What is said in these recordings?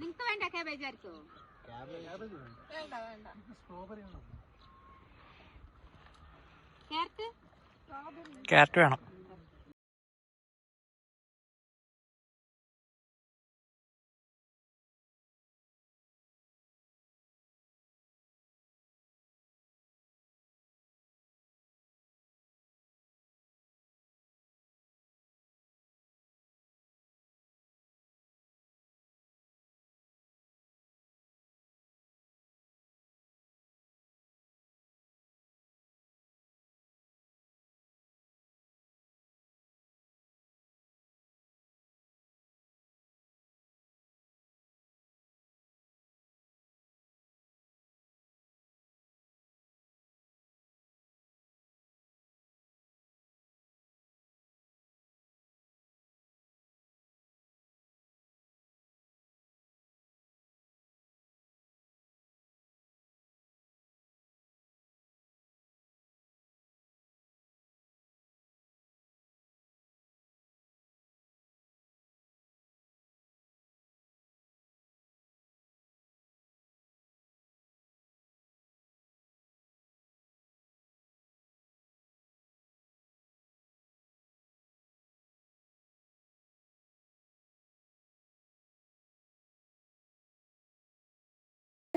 നിങ്ങക്ക് വേണ്ട കാബേജ് ആയിരിക്കോ? ക്യാരറ്റ് ക്യാരറ്റ് വേണം.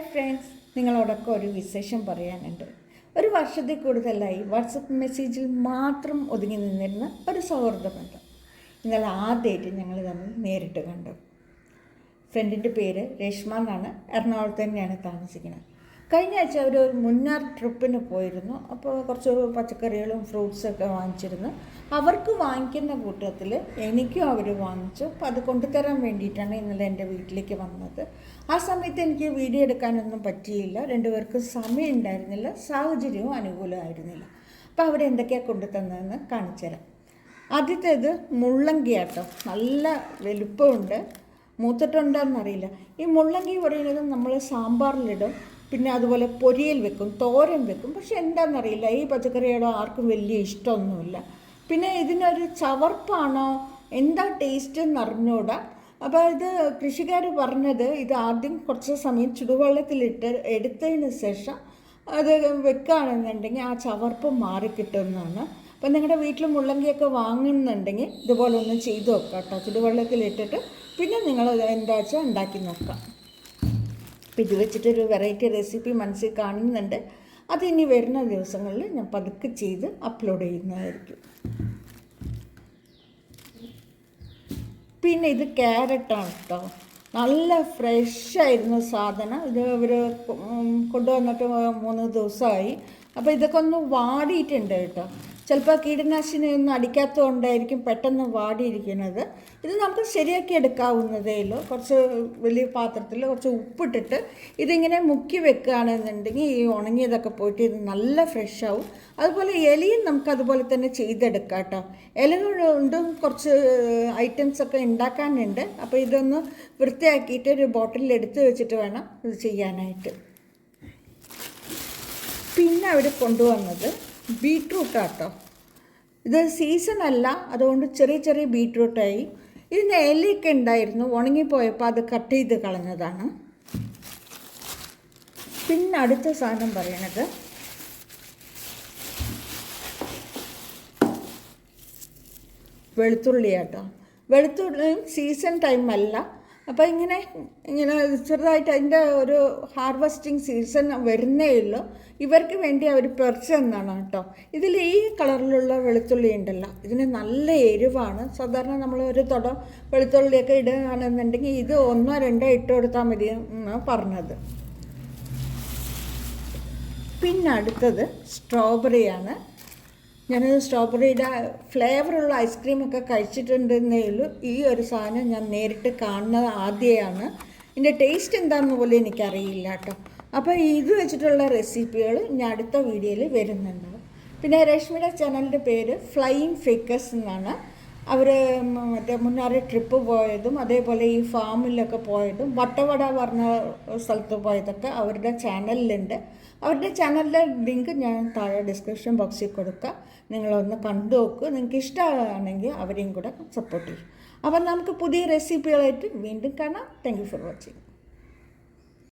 ഫ്രണ്ട്സ് നിങ്ങളോടൊക്കെ ഒരു വിശേഷം പറയാനുണ്ട്. ഒരു വർഷത്തിൽ കൂടുതലായി വാട്സപ്പ് മെസ്സേജിൽ മാത്രം ഒതുങ്ങി നിന്നിരുന്ന ഒരു സൗഹൃദ ബന്ധം ഇന്നലെ ആദ്യമായിട്ട് ഞങ്ങൾ തമ്മിൽ നേരിട്ട് കണ്ടു. ഫ്രണ്ടിന്റെ പേര് രേഷ്മ എന്നാണ്. എറണാകുളത്ത് തന്നെയാണ് താമസിക്കുന്നത്. കഴിഞ്ഞ ആഴ്ച അവർ ഒരു മുന്നാർ ട്രിപ്പിന് പോയിരുന്നു. അപ്പോൾ കുറച്ച് പച്ചക്കറികളും ഫ്രൂട്ട്സൊക്കെ വാങ്ങിച്ചിരുന്നു. അവർക്ക് വാങ്ങിക്കുന്ന കൂട്ടത്തിൽ എനിക്കും അവർ വാങ്ങിച്ചു. അപ്പോൾ അത് കൊണ്ടുതരാൻ വേണ്ടിയിട്ടാണ് ഇന്നലെ എന്റെ വീട്ടിലേക്ക് വന്നത്. ആ സമയത്ത് എനിക്ക് വീഡിയോ എടുക്കാനൊന്നും പറ്റിയില്ല. രണ്ടുപേർക്കും സമയം ഉണ്ടായിരുന്നില്ല. സാഹചര്യവും അനുകൂലമായിരുന്നില്ല. അപ്പോൾ അവരെന്തൊക്കെയാണ് കൊണ്ടുതന്നതെന്ന് കാണിച്ചു തരാം. ആദ്യത്തേത് മുള്ളങ്കിയാട്ടോ നല്ല വലുപ്പമുണ്ട്. മൂത്തിട്ടുണ്ടോയെന്നറിയില്ല ഈ മുള്ളങ്കി പറയുന്നത് നമ്മൾ സാമ്പാറിലിടും. പിന്നെ അതുപോലെ പൊരിയൽ വെക്കും തോരൻ വെക്കും. പക്ഷെ എന്താണെന്നറിയില്ല ഈ പച്ചക്കറികളോ ആർക്കും വലിയ ഇഷ്ടമൊന്നുമില്ല. പിന്നെ ഇതിനൊരു ചവർപ്പാണോ? എന്താ ടേസ്റ്റ് എന്ന് അറിഞ്ഞൂടാ അപ്പോൾ ഇത് കൃഷിക്കാർ പറഞ്ഞത് ഇത് ആദ്യം കുറച്ച് സമയം ചുടുവെള്ളത്തിലിട്ട് എടുത്തതിന് ശേഷം അത് വെക്കുകയാണെന്നുണ്ടെങ്കിൽ ആ ചവർപ്പ് മാറിക്കിട്ടുമെന്നാണ് അപ്പം നിങ്ങളുടെ വീട്ടിൽ മുള്ളങ്കിയൊക്കെ വാങ്ങുന്നുണ്ടെങ്കിൽ ഇതുപോലെ ഒന്ന് ചെയ്ത് നോക്കാം കേട്ടോ ചുടുവെള്ളത്തിലിട്ടിട്ട് പിന്നെ നിങ്ങൾ എന്താ വെച്ചാൽ ഉണ്ടാക്കി നോക്കാം. അപ്പം ഇത് വെച്ചിട്ടൊരു വെറൈറ്റി റെസിപ്പി മനസ്സിൽ കാണുന്നുണ്ട്. അത് ഇനി വരുന്ന ദിവസങ്ങളിൽ ഞാൻ പതുക്കെ ചെയ്ത് അപ്ലോഡ് ചെയ്യുന്നതായിരിക്കും. പിന്നെ ഇത് ക്യാരറ്റാണ് കേട്ടോ നല്ല ഫ്രഷായിരുന്നു സാധനം. ഇത് അവർ കൊണ്ടുവന്നിട്ട് മൂന്ന് ദിവസമായി. അപ്പോൾ ഇതൊക്കെ ഒന്ന് വാടിയിട്ടുണ്ട് കേട്ടോ. ചിലപ്പോൾ കീടനാശിനി ഒന്നും അടിക്കാത്തതുകൊണ്ടായിരിക്കും പെട്ടെന്ന് വാടിയിരിക്കുന്നത്. ഇത് നമുക്ക് ശരിയാക്കി എടുക്കാവുന്നതേ ഉള്ളൂ. കുറച്ച് വലിയ പാത്രത്തിൽ കുറച്ച് ഉപ്പിട്ടിട്ട് ഇതിങ്ങനെ മുക്കി വെക്കുകയാണെന്നുണ്ടെങ്കിൽ ഈ ഉണങ്ങിയതൊക്കെ പോയിട്ട് ഇത് നല്ല ഫ്രഷ് ആവും അതുപോലെ ഇലയും നമുക്ക് അതുപോലെ തന്നെ ചെയ്തെടുക്കാം കേട്ടോ. ഇല കൊണ്ടും കുറച്ച് ഐറ്റംസ് ഒക്കെ ഉണ്ടാക്കാനുണ്ട്. അപ്പോൾ ഇതൊന്ന് വൃത്തിയാക്കിയിട്ട് ഒരു ബോട്ടിലിൽ എടുത്ത് വെച്ചിട്ട് വേണം ഇത് ചെയ്യാനായിട്ട്. പിന്നെ അവിടെ കൊണ്ടുവന്നത് ബീട്രൂട്ടാട്ടോ. ഇത് സീസൺ അല്ല അതുകൊണ്ട് ചെറിയ ചെറിയ ബീട്രൂട്ടായി. ഇതിന് ഇലയൊക്കെ ഉണ്ടായിരുന്നു ഉണങ്ങിപ്പോയപ്പോൾ അത് കട്ട് ചെയ്ത് കളഞ്ഞതാണ്. പിന്നെ അടുത്ത സാധനം പറയണത്. വെളുത്തുള്ളിയാട്ടോ. വെളുത്തുള്ളിയും സീസൺ ടൈം അല്ല അപ്പോൾ ഇങ്ങനെ ഇങ്ങനെ ചെറുതായിട്ട് അതിന്റെ ഒരു ഹാർവസ്റ്റിംഗ് സീസൺ വരുന്നേ ഉള്ളൂ. ഇവർക്ക് വേണ്ടി അവർ പെർച്ച് എന്നാണ് കേട്ടോ. ഇതിൽ ഈ കളറിലുള്ള വെളുത്തുള്ളി ഉണ്ടല്ലോ. ഇതിന് നല്ല എരിവാണ്. സാധാരണ നമ്മൾ ഒരു തുടം വെളുത്തുള്ളിയൊക്കെ ഇടുകയാണെന്നുണ്ടെങ്കിൽ ഇത് ഒന്നോ രണ്ടോ ഇട്ട് കൊടുത്താൽ മതി എന്നാണ് പറഞ്ഞത്. പിന്നെ അടുത്തത് സ്ട്രോബെറിയാണ് ഞാനത് സ്ട്രോബെറിയുടെ ഫ്ലേവറുള്ള ഐസ്ക്രീമൊക്കെ കഴിച്ചിട്ടുണ്ടെന്നേ ഉള്ളൂ. ഈ ഒരു സാധനം ഞാൻ നേരിട്ട് കാണുന്നത് ആദ്യമാണ് ഇതിന്റെ ടേസ്റ്റ് എന്താണെന്ന് പോലും എനിക്കറിയില്ല കേട്ടോ. അപ്പോൾ ഇത് വെച്ചിട്ടുള്ള റെസിപ്പികൾ ഞാൻ അടുത്ത വീഡിയോയിൽ വരുന്നുണ്ടാവും പിന്നെ രശ്മിയുടെ ചാനലിന്റെ പേര് ഫ്ലൈയിങ് ഫേക്കേഴ്സ് എന്നാണ്. അവർ മറ്റേ മുന്നാറ് ട്രിപ്പ് പോയതും അതേപോലെ ഈ ഫാമിലൊക്കെ പോയതും വട്ടവട പറഞ്ഞ സ്ഥലത്ത് പോയതൊക്കെ അവരുടെ ചാനലിലുണ്ട് അവരുടെ ചാനലിലെ ലിങ്ക് ഞാൻ താഴെ ഡിസ്ക്രിപ്ഷൻ ബോക്സിൽ കൊടുക്കുക നിങ്ങളൊന്ന് കണ്ടു നോക്കുക നിങ്ങൾക്ക് ഇഷ്ടമാണെങ്കിൽ അവരെയും കൂടെ സപ്പോർട്ട് ചെയ്യും. അപ്പം നമുക്ക് പുതിയ റെസിപ്പികളായിട്ട് വീണ്ടും കാണാം. Thank you for watching